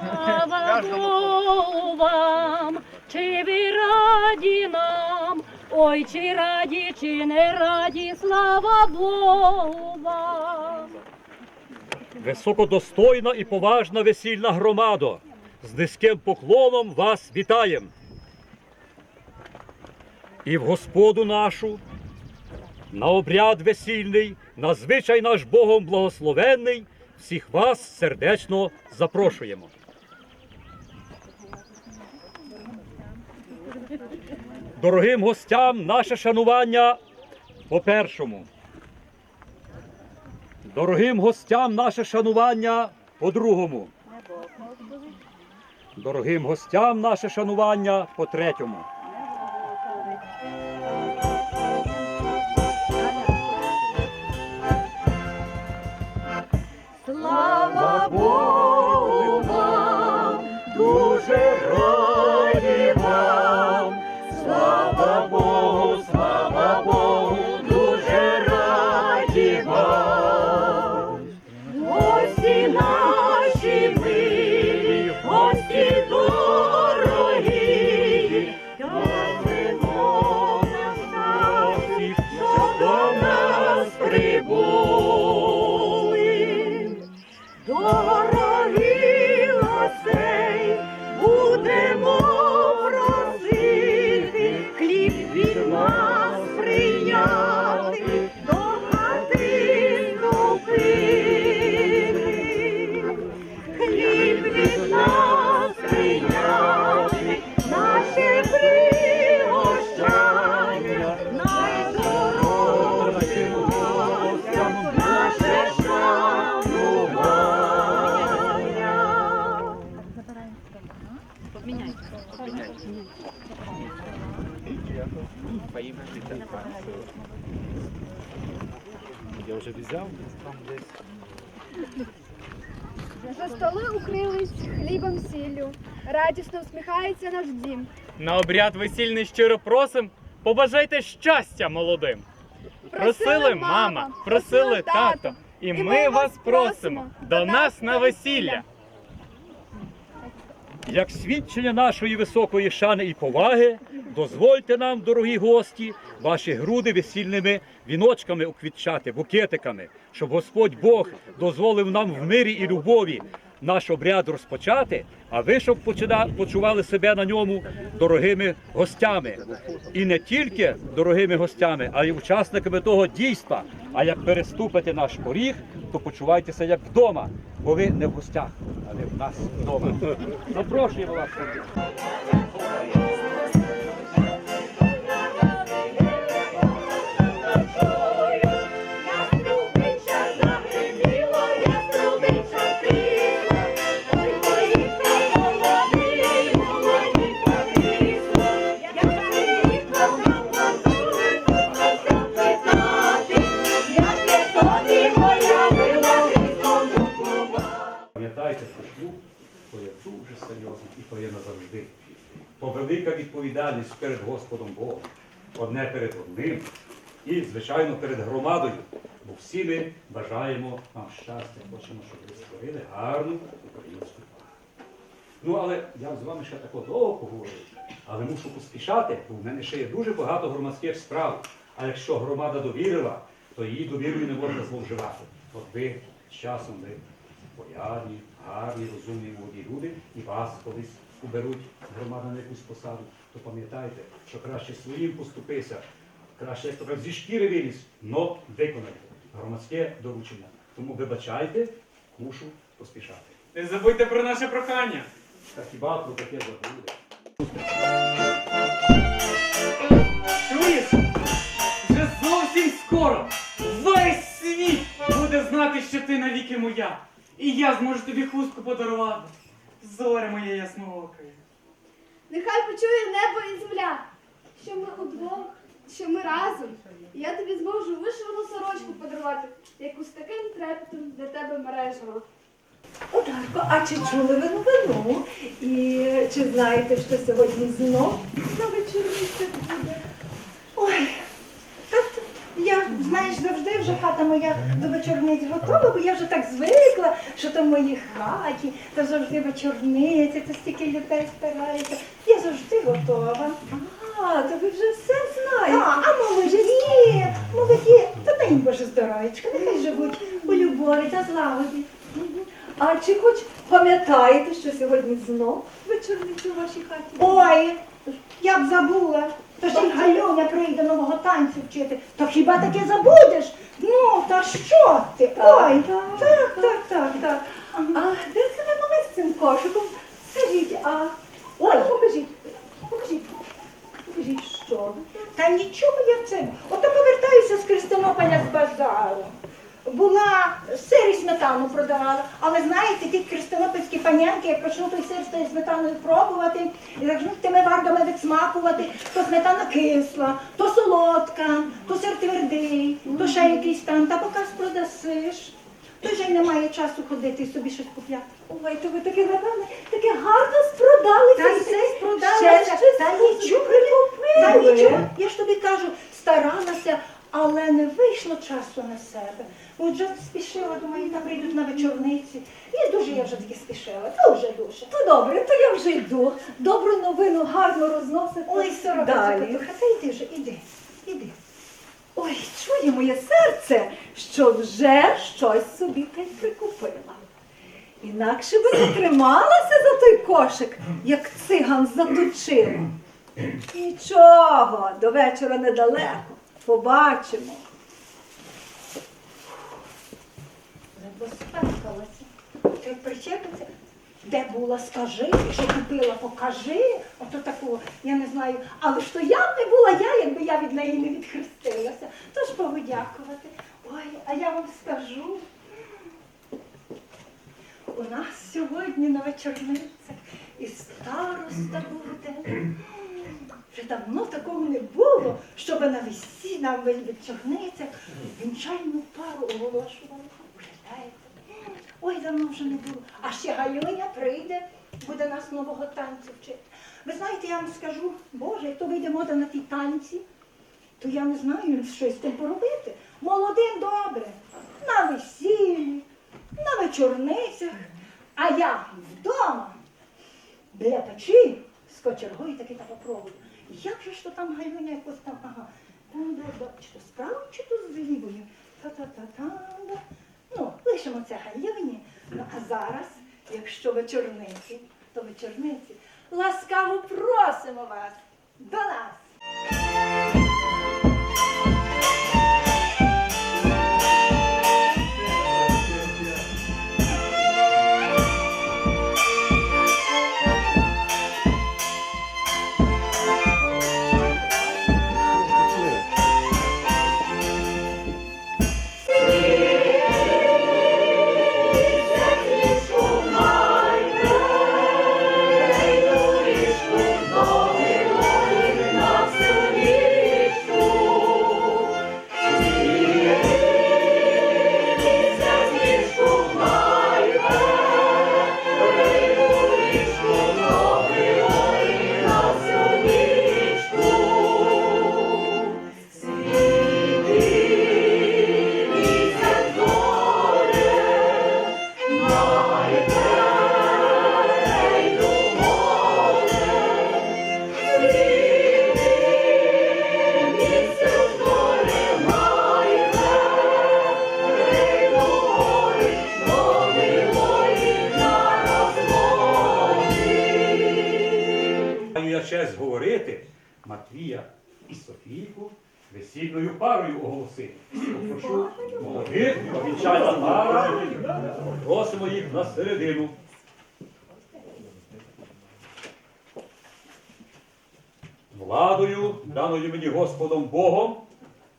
Слава Богу вам, чи ви раді нам, ой, чи раді, чи не раді, слава Богу вам. Високодостойна і поважна весільна громадо, з низьким поклоном вас вітаєм. І в Господу нашу, на обряд весільний, на звичай наш Богом благословенний, всіх вас сердечно запрошуємо. Дорогим гостям наше шанування по першому. Дорогим гостям наше шанування по-другому. Дорогим гостям наше шанування по третьому. На обряд весільний щиро просим, побажайте щастя молодим. Просили мама, просили тато, і ми вас просимо до нас на весілля. Як свідчення нашої високої шани і поваги, дозвольте нам, дорогі гості, ваші груди весільними віночками уквітчати, букетиками, щоб Господь Бог дозволив нам в мирі і любові наш обряд розпочати, а ви щоб почували себе на ньому дорогими гостями. І не тільки дорогими гостями, а й учасниками того дійства. А як переступите наш поріг, то почувайтеся як вдома, бо ви не в гостях, а не в нас вдома. Запрошуємо вас. Звичайно, перед громадою. Бо всі ми бажаємо вам щастя, хочемо, щоб ви створили гарну українську пару. Ну, але я з вами ще тако довго поговорю, але мушу поспішати, бо в мене ще є дуже багато громадських справ. А якщо громада довірила, то її довірою не можна зловживати. От ви з часом ви порядні, гарні, розумні, молоді люди, і вас колись уберуть громада на якусь посаду, то пам'ятайте, що краще своїм поступися, краще, як то кажуть, зі шкіри виліз, но виконайте громадське доручення. Тому вибачайте, мушу поспішати. Не забудьте про наше прохання. Та хіба про таке забуде? Чуєш? Вже зовсім скоро весь світ буде знати, що ти навіки моя. І я зможу тобі хустку подарувати. Зоря моя ясноока. Нехай почує небо і земля, що ми удвох, що ми разом. І я тобі зможу вишивану сорочку подарувати, яку з таким трепетом для тебе мережила. Одарко, а чи чули ви новину? І чи знаєте, що сьогодні знов на вечорниці буде? Ой, так я знаєш, завжди вже хата моя до вечорниць готова, бо я вже так звикла, що то в моїй хаті, то завжди вечорниці, то стільки людей збирається. Я завжди готова. А, то ви вже все А, знаєте. а молоді, молоді, та дай їм Боже здоров'ячка, нехай живуть у любові та злагоді. А чи хоч пам'ятаєте, що сьогодні знов вечорниця у вашій хаті? Ой, я б забула. То ж і Галюня прийде нового танцю вчити. То хіба таке забудеш? Ну, та що ти? Ой, так, так, так, так. А де це ви були з цим кошиком? Скажіть, а Ой, покажіть, покажіть, покажіть, що ви? та нічого я цим. Ото повертаюся з Христонополя з базару. Була сир і сметану продавала, але знаєте, ті христинопольські панянки, як почнуть той сир з тою сметаною пробувати, і почнуть тими вардами відсмакувати, то сметана кисла, то солодка, то сир твердий, то ще якийсь там, та показ продасиш. То вже й немає часу ходити і собі щось купляти. Ой, то ви таке, напевне, таке гарно спродалися. Та все щось та нічого, прикупили. та нічого. Я ж тобі кажу, старалася, але не вийшло часу на себе. Отже, спішила, думаю, там прийдуть на вечорниці. І дуже я вже таки спішила, дуже дуже. То добре, то я вже йду. Добру новину гарно розносити. Ой, сорока, Далі. Та йди вже, іди, іди. Ой, чує моє серце, що вже щось собі та й прикупила. Інакше би не трималася за той кошик, як циган заточила. Нічого, до вечора недалеко. Побачимо. Розпекалася. Ти причепиться. Де була, скажи, що купила, покажи. Ото такого, я не знаю. Але то я б не була я, якби я від неї не відхрестилася. Тож подякувати. Ой, а я вам скажу. У нас сьогодні на вечорницях і староста буде. Вже давно такого не було, щоб на весіллі, на вечорницях вінчальну пару оголошували. Ой, давно вже не було. А ще Галюня прийде, буде нас нового танцю вчити. Ви знаєте, я вам скажу, Боже, як то вийде мода на ті танці, то я не знаю, що з тим поробити. Молодим добре, на весіллі, на вечорницях, а я вдома біля печі з кочергою таки та попробую. Як же ж то там Галюня якось там, ага, там де, чи то справа, чи то злівою. Та-та-та-та. Ну, лишимо це Галюні. Ну, а зараз, якщо вечорниці, то вечорниці. Ласкаво просимо вас до нас. Середину. Владою, даною мені Господом Богом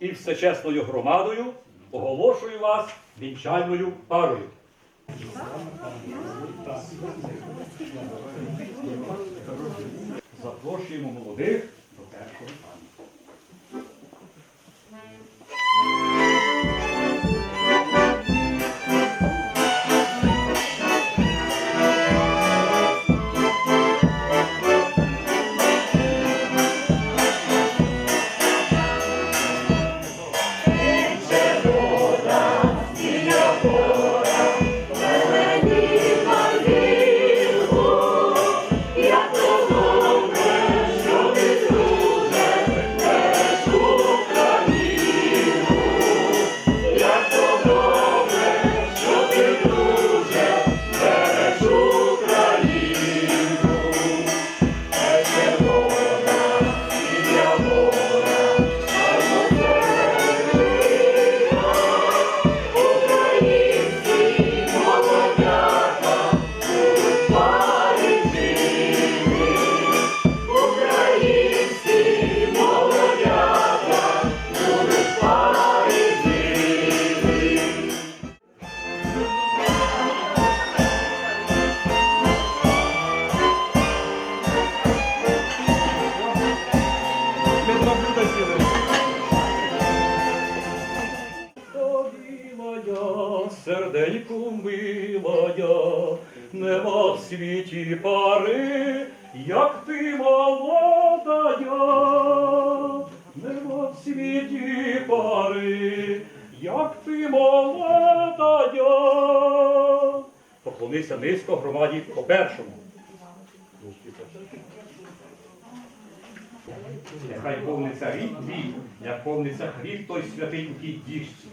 і всечесною громадою оголошую вас вінчальною парою. Запрошуємо молодих близько громаді по першому. Нехай повниться рік твій, як повниться хліб той святий у тій діжці.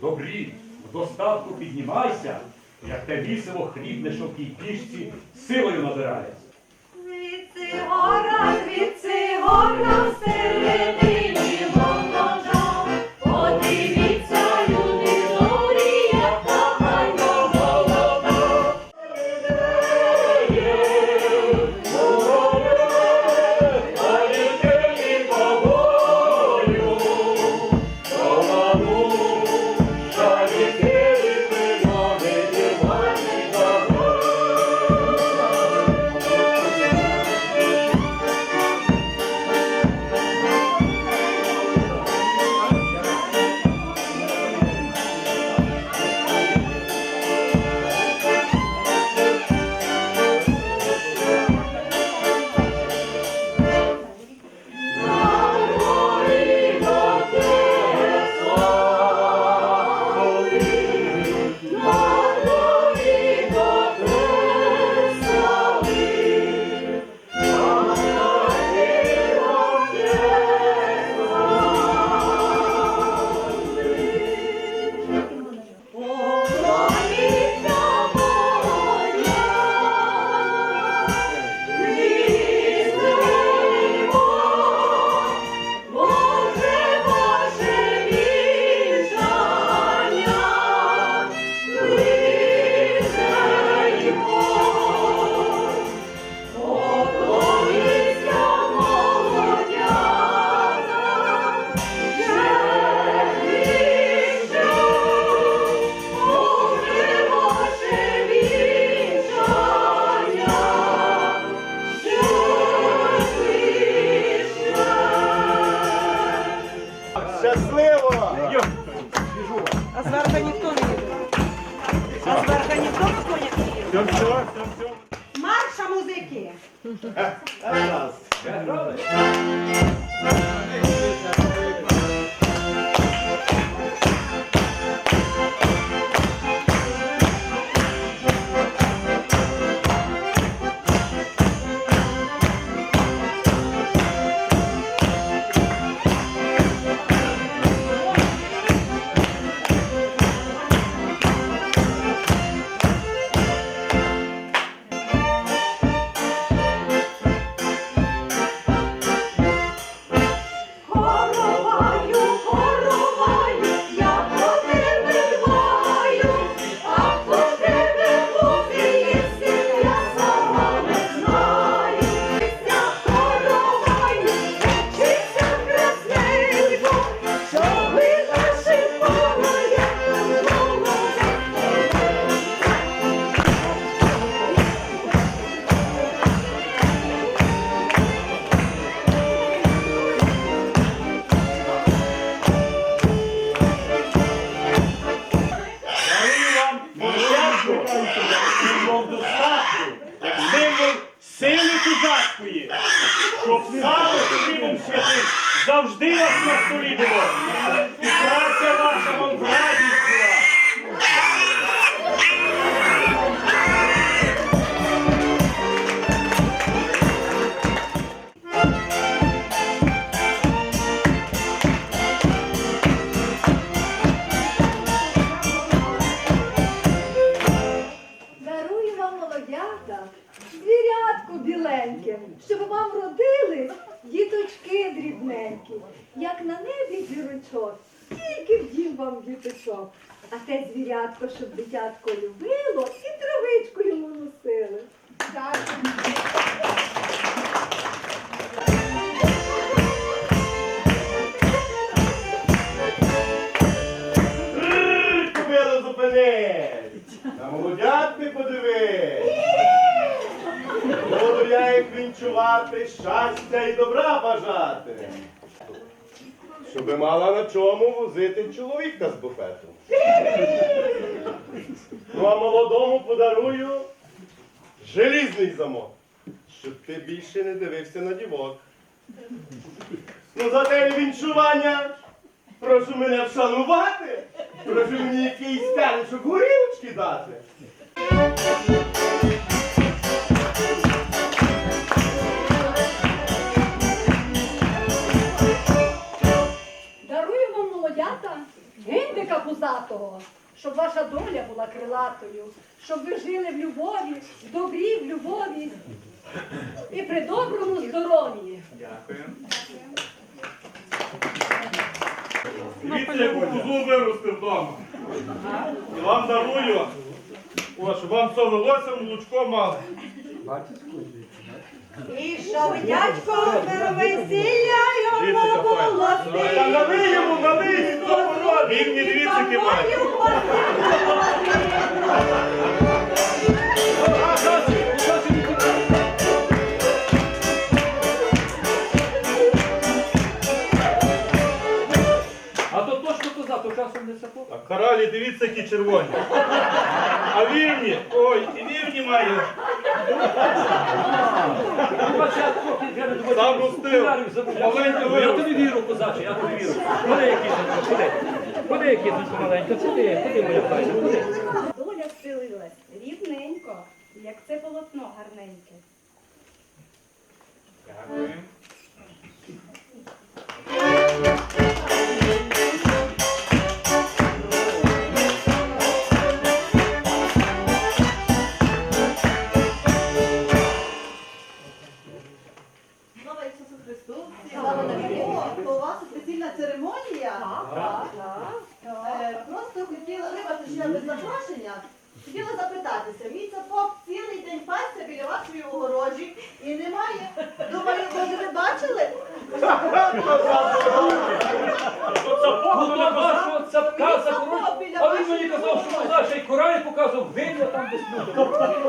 Добрі, в достатку піднімайся, як те вісело хлібне, що в тій діжці силою набирається. Від цигора, від цигора, селене. Marcha, musiquinha! Щоб мала на чому возити чоловіка з буфету. Ну а молодому подарую желізний замок, щоб ти більше не дивився на дівок. Ну за день вінчування прошу мене вшанувати, прошу мені якийсь п'яничок горілочки дати. Гиндика пузатого, щоб ваша доля була крилатою, щоб ви жили в любові, в добрі, в любові і при доброму здоров'ї. Дякую. Дивіться, яку козу виростив вдома. І вам дарую, о, щоб вам все велося, молочко мало. І дядько весілля йому було Та налий йому, пород. Він не дивіться, який. А то то часом не сапог. А коралі, дивіться, які червоні. А вівні, ой, і вівні має. Сам ростив. Маленько Я тобі вірю, козаче, я тобі ここで削ってもらいたくて、ホテでもやっぱり、こで。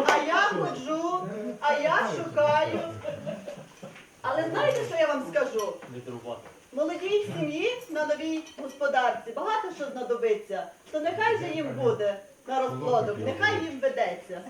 А я ходжу, а я шукаю. Але знаєте, що я вам скажу? Молодій сім'ї на новій господарці багато що знадобиться, то нехай же їм буде на розплодок, нехай їм ведеться.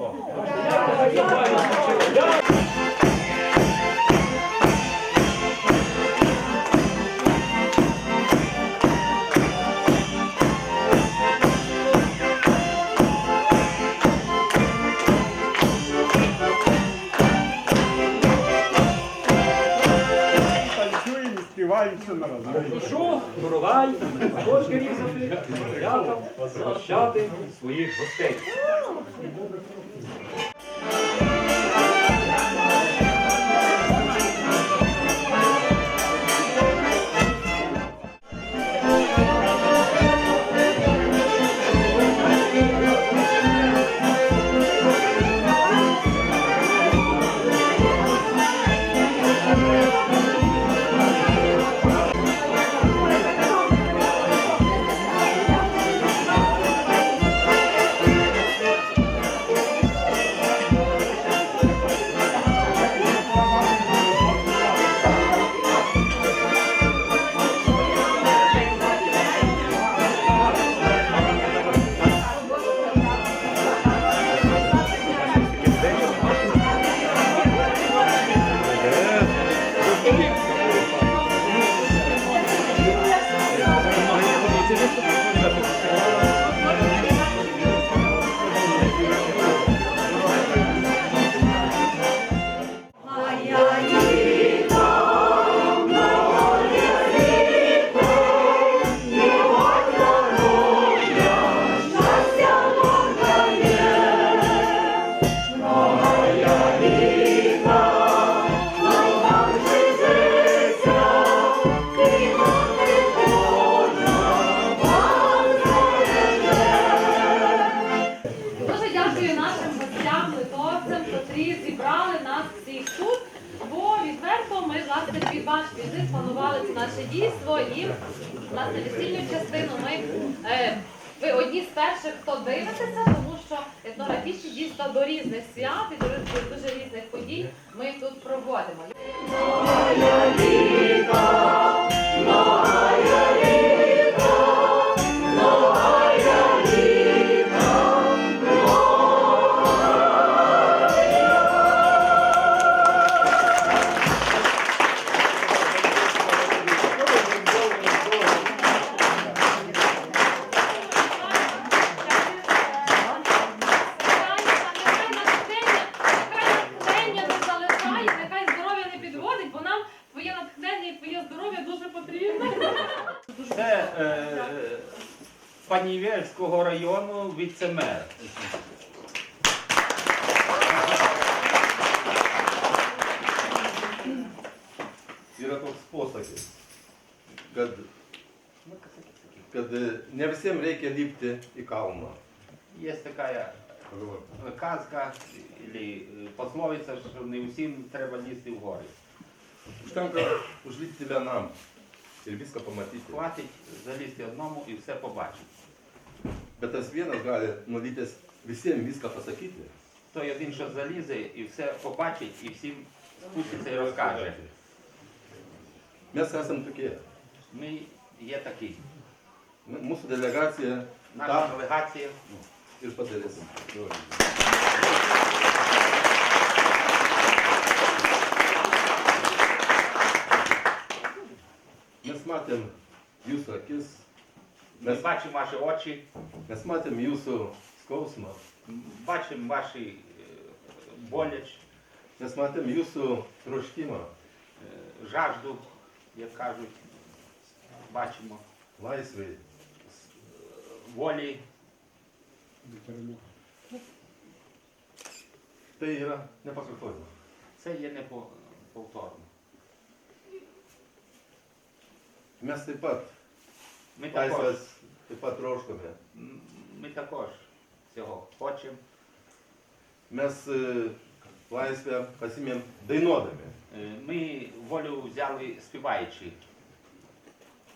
Що, шурувай, точки різати, прощати своїх гостей. Наше власне весільну частину ми е, ви одні з перших, хто дивитеся, тому що етнографічні дійсно до різних свят і до дуже різних подій ми тут проводимо. Панівельського району віце-мер. Posakis, kad, kad ne visiems reikia lipti į kalną. Є така казка или е, пословиця, що не всім треба лізти в гори. Užtenka užlipti vienam ir viską pamatyti. Хватить залізти одному і все побачити. Vienas gali nulytęs visiems viską pasakyti. Той один, що залізе і все побачить, і всім спуститься і розкаже. Mes esame tokie. Ми є такі. Mūsų delegacija Наша делегація ir padarys. Mes matėm jūsų akis, Ми бачимо ваші очі, mes matėm jūsų skausmą, бачимо ваші е, боліч, mes matėm jūsų troškimą е, жажду, як кажуть, бачимо laisvai. волі. Tai yra nepakartojama. Це є неповторно. Mes taip pat Ми також, pat troškome. м, ми також цього хочемо. Mes e, laisvę pasimėm dainuodami. Е, Ми волю взяли співаючи,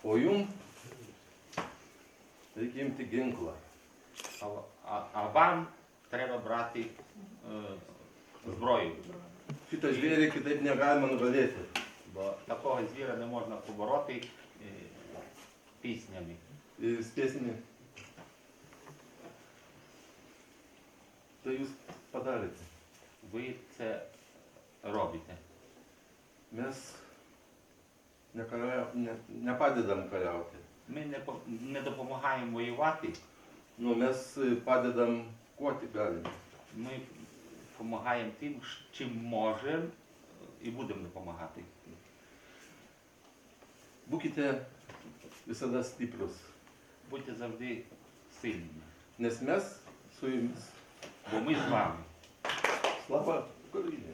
O jum reikia imti ginklą. а, а, а вам треба брати е, зброю. Šitą žvėrį kitaip negalima nugalėti. Бо такого звіра не можна побороти е, піснями. Ir spėsini. Tai jūs padarėte. Ви це робите. Mes nekariau, ne, nepadedam kariauti. Ми не, по- не допомагаємо воювати, Nu, mes e, padedam kuo tik ми допомагаємо тим, чим можемо і будемо допомагати. Būkite visada stiprus, Будьте завжди сильними, nes mes su jumis. бо ми з вами. Slava Ukraini.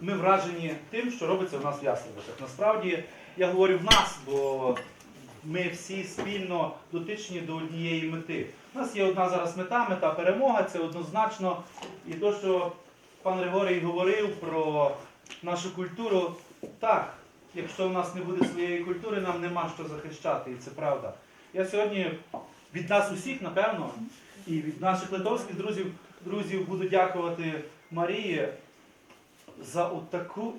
Ми вражені тим, що робиться в нас в Ясновичах. Насправді я говорю в нас, бо ми всі спільно дотичні до однієї мети. У нас є одна зараз мета, мета перемога, це однозначно. І то, що пан Григорій говорив про нашу культуру, так, якщо в нас не буде своєї культури, нам нема що захищати, і це правда. Я сьогодні від нас усіх, напевно, і від наших литовських друзів, друзів буду дякувати Марії за от таку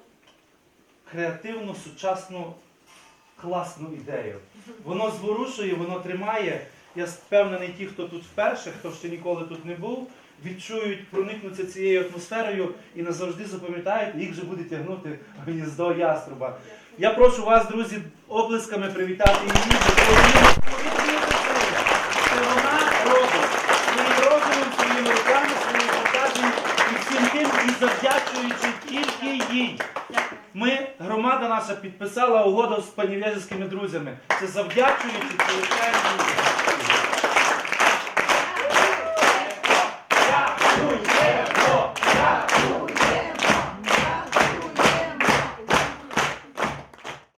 креативну, сучасну, класну ідею. Воно зворушує, воно тримає. Я впевнений, ті, хто тут вперше, хто ще ніколи тут не був, відчують, проникнуться цією атмосферою і назавжди запам'ятають, їх же буде тягнути гніздо яструба. Я прошу вас, друзі, облисками привітати її Це вона робить своїм розумом, своїми руками, своїм фантазією і всім тим, і завдячуючи тільки їй. Ми, громада наша, підписала угоду з панів'язівськими друзями. Це завдячуючи, це